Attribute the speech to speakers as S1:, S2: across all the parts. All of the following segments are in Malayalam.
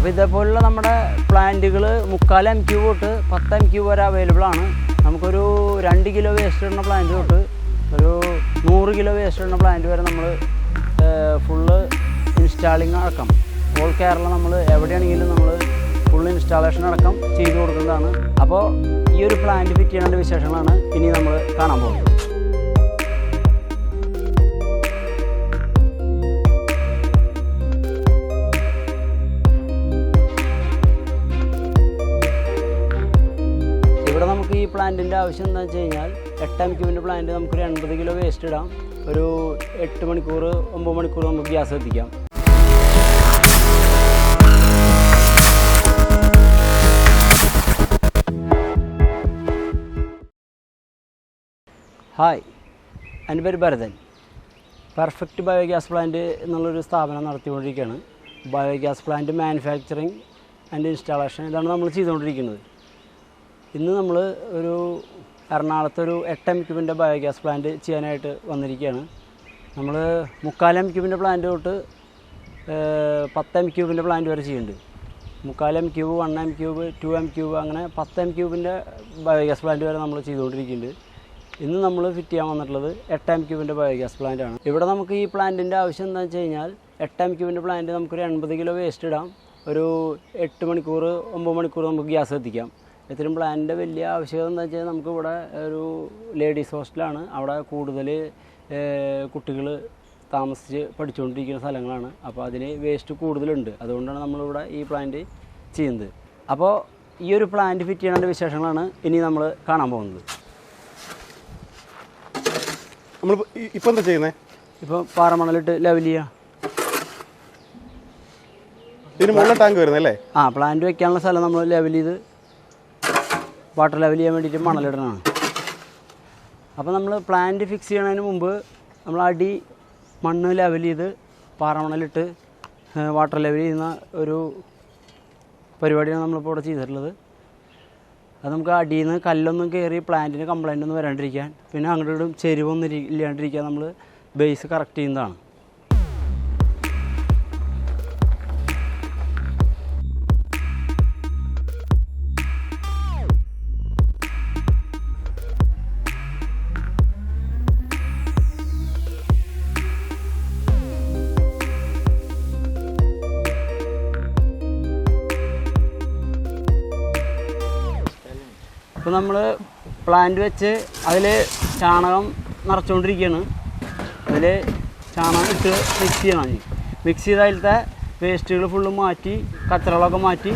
S1: അപ്പോൾ ഇതേപോലുള്ള നമ്മുടെ പ്ലാന്റുകൾ മുക്കാൽ എം ക്യൂ തൊട്ട് പത്ത് എം ക്യൂ വരെ അവൈലബിൾ ആണ്. നമുക്കൊരു രണ്ട് കിലോ വേസ്റ്റ് ഇടുന്ന പ്ലാന്റ് തൊട്ട് ഒരു നൂറ് കിലോ വേസ്റ്റ് ഇടുന്ന പ്ലാന്റ് വരെ നമ്മൾ ഫുള്ള് ഇൻസ്റ്റാളിങ് അടക്കം. ഓൾ കേരള നമ്മൾ എവിടെയാണെങ്കിലും നമ്മൾ ഫുൾ ഇൻസ്റ്റാളേഷൻ അടക്കം ചെയ്തു കൊടുക്കുന്നതാണ്. അപ്പോൾ ഈ ഒരു പ്ലാന്റ് ഫിറ്റ് ചെയ്യേണ്ട വിശേഷങ്ങളാണ് ഇനി നമ്മൾ കാണാൻ പോകുന്നത്. ഇവിടെ നമുക്ക് ഈ പ്ലാന്റിന്റെ ആവശ്യം എന്താ വെച്ച് കഴിഞ്ഞാൽ എട്ട് എം ക്യൂവിന്റെ പ്ലാന്റ് നമുക്കൊരു എൺപത് കിലോ വേസ്റ്റ് ഇടാം. ഒരു എട്ട് മണിക്കൂർ ഒമ്പത് മണിക്കൂർ നമുക്ക് ഗ്യാസ് എത്തിക്കാം ഹായ് എന്റെ പേര് ഭരതൻ. പെർഫെക്റ്റ് ബയോഗ്യാസ് പ്ലാന്റ് എന്നുള്ളൊരു സ്ഥാപനം നടത്തിക്കൊണ്ടിരിക്കുകയാണ്. Biogas plant manufacturing and installation ഇതാണ് നമ്മൾ ചെയ്തുകൊണ്ടിരിക്കുന്നത്. ഇന്ന് നമ്മൾ ഒരു എറണാകുളത്ത് ഒരു എട്ട് എം ക്യൂബിന്റെ ബയോഗ്യാസ് പ്ലാന്റ് ചെയ്യാനായിട്ട് വന്നിരിക്കുകയാണ്. നമ്മൾ മുക്കാൽ എം ക്യൂബിന്റെ പ്ലാന്റ് തൊട്ട് പത്ത് എം ക്യൂബിന്റെ പ്ലാന്റ് വരെ ചെയ്യുന്നുണ്ട്. മുക്കാൽ M cube one M cube two M cube അങ്ങനെ പത്ത് എം ക്യൂബിന്റെ ബയോഗ്യാസ് പ്ലാന്റ് വരെ നമ്മൾ ചെയ്തുകൊണ്ടിരിക്കുന്നുണ്ട്. ഇന്ന് നമ്മൾ ഫിറ്റ് ചെയ്യാൻ വന്നിട്ടുള്ളത് എട്ട് എം ക്യൂബിന്റെ ബയോഗ്യാസ് പ്ലാന്റ് ആണ്. ഇവിടെ നമുക്ക് ഈ പ്ലാന്റിന്റെ ആവശ്യം എന്താണെന്ന് വെച്ച് കഴിഞ്ഞാൽ എട്ട് എം ക്യൂബിന്റെ പ്ലാന്റ് നമുക്കൊരു എൺപത് കിലോ വേസ്റ്റ് ഇടാം. ഒരു എട്ട് മണിക്കൂർ ഒമ്പത് മണിക്കൂർ നമുക്ക് ഗ്യാസ് എത്തിക്കാം ഇത്രയും പ്ലാനിന്റെ വലിയ ആവശ്യകത എന്താ വെച്ചാൽ നമുക്ക് ഇവിടെ ഒരു ലേഡീസ് ഹോസ്റ്റലാണ്. അവിടെ കൂടുതൽ കുട്ടികൾ താമസിച്ച് പഠിച്ചുകൊണ്ടിരിക്കുന്ന സ്ഥലങ്ങളാണ്. അപ്പോൾ അതിന് വേസ്റ്റ് കൂടുതലുണ്ട്. അതുകൊണ്ടാണ് നമ്മളിവിടെ ഈ പ്ലാന്റ് ചെയ്യുന്നത്. അപ്പോൾ ഈ ഒരു പ്ലാന്റ് ഫിറ്റ് ചെയ്യേണ്ട വിശേഷങ്ങളാണ് ഇനി നമ്മൾ കാണാൻ പോകുന്നത്.
S2: നമ്മൾ ഇപ്പം എന്താ ചെയ്യുന്നത്
S1: ഇപ്പോൾ പാറമണലിട്ട് ലെവൽ ചെയ്യുക
S2: ഇതിന് മുകളിൽ ടാങ്ക് വരുന്നത് അല്ലേ
S1: ആ പ്ലാന്റ് വെക്കാനുള്ള സ്ഥലം നമ്മൾ ലെവൽ ചെയ്ത് വാട്ടർ ലെവൽ ചെയ്യാൻ വേണ്ടിയിട്ട് മണലിടണമാണ് അപ്പോൾ നമ്മൾ പ്ലാന്റ് ഫിക്സ് ചെയ്യണതിന് മുമ്പ് നമ്മൾ അടി മണ്ണ് ലെവൽ ചെയ്ത് പാറമണലിട്ട് വാട്ടർ ലെവൽ ചെയ്യുന്ന ഒരു പരിപാടിയാണ് നമ്മളിപ്പോൾ ഇവിടെ ചെയ്തിട്ടുള്ളത്. അത് നമുക്ക് അടിയിൽ നിന്ന് കല്ലൊന്നും കയറി പ്ലാന്റിന് കംപ്ലൈന്റ് ഒന്നും വരാണ്ടിരിക്കാൻ പിന്നെ അങ്ങോട്ടും ചെരുവൊന്നും ഇല്ലാണ്ടിരിക്കാൻ നമ്മൾ ബേസ് കറക്റ്റ് ചെയ്യുന്നതാണ്. ഇപ്പോൾ നമ്മൾ പ്ലാന്റ് വെച്ച് അതിൽ ചാണകം നിറച്ചുകൊണ്ടിരിക്കുകയാണ് അതിൽ ചാണകം ഇട്ട് മിക്സ് ചെയ്യണം. മിക്സ് ചെയ്ത് അതിലത്തെ വേസ്റ്റുകൾ ഫുള്ള് മാറ്റി കച്ചറകളൊക്കെ മാറ്റി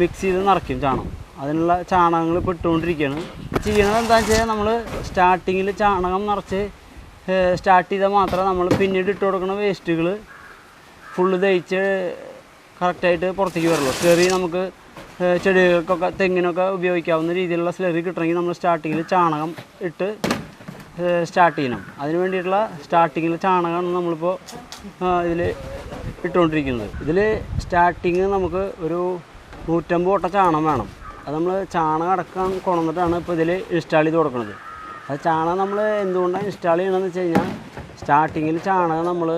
S1: മിക്സ് ചെയ്ത് നിറയ്ക്കും ചാണകം. അതിനുള്ള ചാണകങ്ങൾ ഇപ്പോൾ ഇട്ടുകൊണ്ടിരിക്കുകയാണ് ചെയ്യണത് എന്താണെന്ന് വെച്ചാൽ നമ്മൾ സ്റ്റാർട്ടിങ്ങിൽ ചാണകം നിറച്ച് സ്റ്റാർട്ട് ചെയ്താൽ മാത്രമേ നമ്മൾ പിന്നീട് ഇട്ട് കൊടുക്കുന്ന വേസ്റ്റുകൾ ഫുള്ള് ദഹിച്ച് കറക്റ്റായിട്ട് പുറത്തേക്ക് വരുള്ളൂ ചെറിയ നമുക്ക് ചെടികൾക്കൊക്കെ തെങ്ങിനൊക്കെ ഉപയോഗിക്കാവുന്ന രീതിയിലുള്ള സ്ലറി കിട്ടണമെങ്കിൽ നമ്മൾ സ്റ്റാർട്ടിങ്ങിൽ ചാണകം ഇട്ട് സ്റ്റാർട്ട് ചെയ്യണം. അതിന് വേണ്ടിയിട്ടുള്ള സ്റ്റാർട്ടിങ്ങിൽ ചാണകമാണ് നമ്മളിപ്പോൾ ഇതിൽ ഇട്ടുകൊണ്ടിരിക്കുന്നത്. ഇതിൽ സ്റ്റാർട്ടിങ് നമുക്ക് ഒരു നൂറ്റമ്പത് വട്ട ചാണകം വേണം. അത് നമ്മൾ ചാണകം അടക്കം കൊണ്ടുവന്നിട്ടാണ് ഇപ്പോൾ ഇതിൽ ഇൻസ്റ്റാൾ ചെയ്ത് കൊടുക്കുന്നത്. അത് ചാണകം നമ്മൾ എന്തുകൊണ്ടാണ് ഇൻസ്റ്റാൾ ചെയ്യണമെന്ന് വെച്ച് കഴിഞ്ഞാൽ സ്റ്റാർട്ടിങ്ങിൽ ചാണകം നമ്മൾ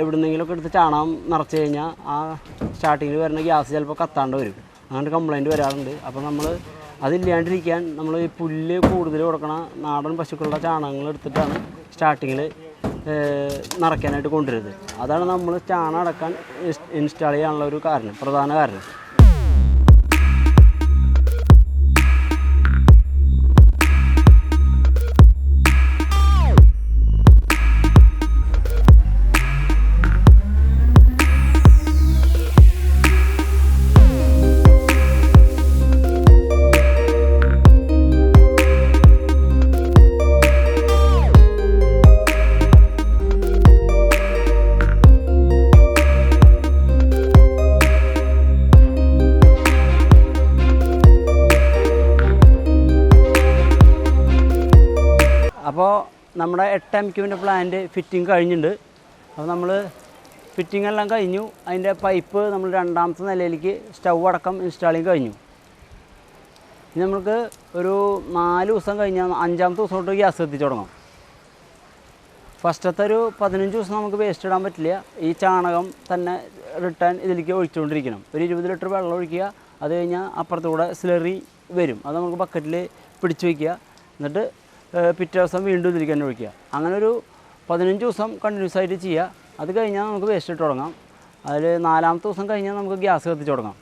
S1: എവിടുന്നെങ്കിലുമൊക്കെ എടുത്ത് ചാണകം നിറച്ച് കഴിഞ്ഞാൽ ആ സ്റ്റാർട്ടിങ്ങിൽ വരുന്ന ഗ്യാസ് ചിലപ്പോൾ കത്താണ്ട് വരും. അങ്ങനെ കംപ്ലൈന്റ് വരാറുണ്ട്. അപ്പോൾ നമ്മൾ അതില്ലാണ്ടിരിക്കാൻ നമ്മൾ ഈ പുല്ല് കൂടുതൽ കൊടുക്കണ നാടൻ പശുക്കളുടെ ചാണകങ്ങൾ എടുത്തിട്ടാണ് സ്റ്റാർട്ടിങ്ങിൽ നിറയ്ക്കാനായിട്ട് കൊണ്ടുവരുന്നത്. അതാണ് നമ്മൾ ചാണകം അടക്കാൻ ഇൻസ്റ്റാൾ ചെയ്യാനുള്ള ഒരു കാരണം പ്രധാന കാരണം. അപ്പോൾ നമ്മുടെ എട്ട് എം ക്യൂവിന്റെ പ്ലാന്റ് ഫിറ്റിംഗ് കഴിഞ്ഞിട്ടുണ്ട്. അപ്പോൾ നമ്മൾ ഫിറ്റിംഗ് എല്ലാം കഴിഞ്ഞു. അതിന്റെ പൈപ്പ് നമ്മൾ രണ്ടാമത്തെ നിലയിലേക്ക് സ്റ്റൗ അടക്കം ഇൻസ്റ്റാളിങ് കഴിഞ്ഞു. ഇനി നമുക്ക് ഒരു നാല് ദിവസം കഴിഞ്ഞാൽ അഞ്ചാമത്തെ ദിവസം തൊട്ട് ഗ്യാസ് എത്തിച്ചു തുടങ്ങാം. ഫസ്റ്റത്തെ ഒരു പതിനഞ്ച് ദിവസം നമുക്ക് വേസ്റ്റ് ഇടാൻ പറ്റില്ല. ഈ ചാണകം തന്നെ റിട്ടേൺ ഇതിലേക്ക് ഒഴിച്ചുകൊണ്ടിരിക്കണം. ഒരു ഇരുപത് ലിറ്റർ വെള്ളം ഒഴിക്കുക. അത് കഴിഞ്ഞാൽ അപ്പുറത്തൂടെ സ്ലറി വരും. അത് നമുക്ക് ബക്കറ്റിൽ പിടിച്ചു വയ്ക്കുക എന്നിട്ട് പിറ്റേ ദിവസം വീണ്ടും തിരിക്കാൻ ഒഴിക്കുക. അങ്ങനെ ഒരു പതിനഞ്ച് ദിവസം കണ്ടിന്യൂസ് ആയിട്ട് ചെയ്യുക. അത് കഴിഞ്ഞാൽ നമുക്ക് വേസ്റ്റ് ഇട്ട് തുടങ്ങാം. അതിൽ നാലാമത്തെ ദിവസം കഴിഞ്ഞാൽ നമുക്ക് ഗ്യാസ് കത്തിച്ച് തുടങ്ങാം.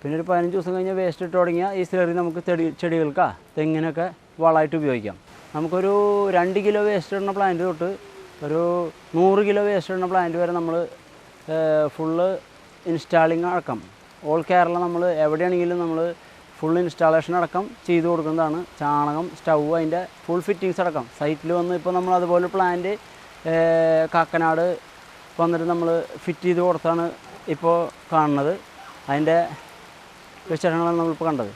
S1: പിന്നെ ഒരു പതിനഞ്ച് ദിവസം കഴിഞ്ഞാൽ വേസ്റ്റ് ഇട്ട് തുടങ്ങിയാൽ ഈ സ്ലറി നമുക്ക് ചെടി ചെടികൾക്കാ തെങ്ങിനൊക്കെ വളമായിട്ട് ഉപയോഗിക്കാം. നമുക്കൊരു രണ്ട് കിലോ വേസ്റ്റ് ഇടുന്ന പ്ലാന്റ് തൊട്ട് ഒരു നൂറ് കിലോ വേസ്റ്റ് ഇടുന്ന പ്ലാന്റ് വരെ നമ്മൾ ഫുള്ള് ഇൻസ്റ്റാളിങ് അടക്കം. ഓൾ കേരള നമ്മൾ എവിടെയാണെങ്കിലും നമ്മൾ ഫുൾ ഇൻസ്റ്റാളേഷൻ അടക്കം ചെയ്തു കൊടുക്കുന്നതാണ്. ചാണകം സ്റ്റൗ അതിന്റെ ഫുൾ ഫിറ്റിങ്സ് അടക്കം. സൈറ്റിൽ വന്ന് ഇപ്പോൾ നമ്മൾ അതുപോലെ പ്ലാന്റ് കാക്കനാട് വന്നിട്ട് നമ്മൾ ഫിറ്റ് ചെയ്ത് കൊടുത്താണ് ഇപ്പോൾ കാണുന്നത്. അതിന്റെ വിശേഷങ്ങളാണ് നമ്മളിപ്പോൾ കണ്ടത്.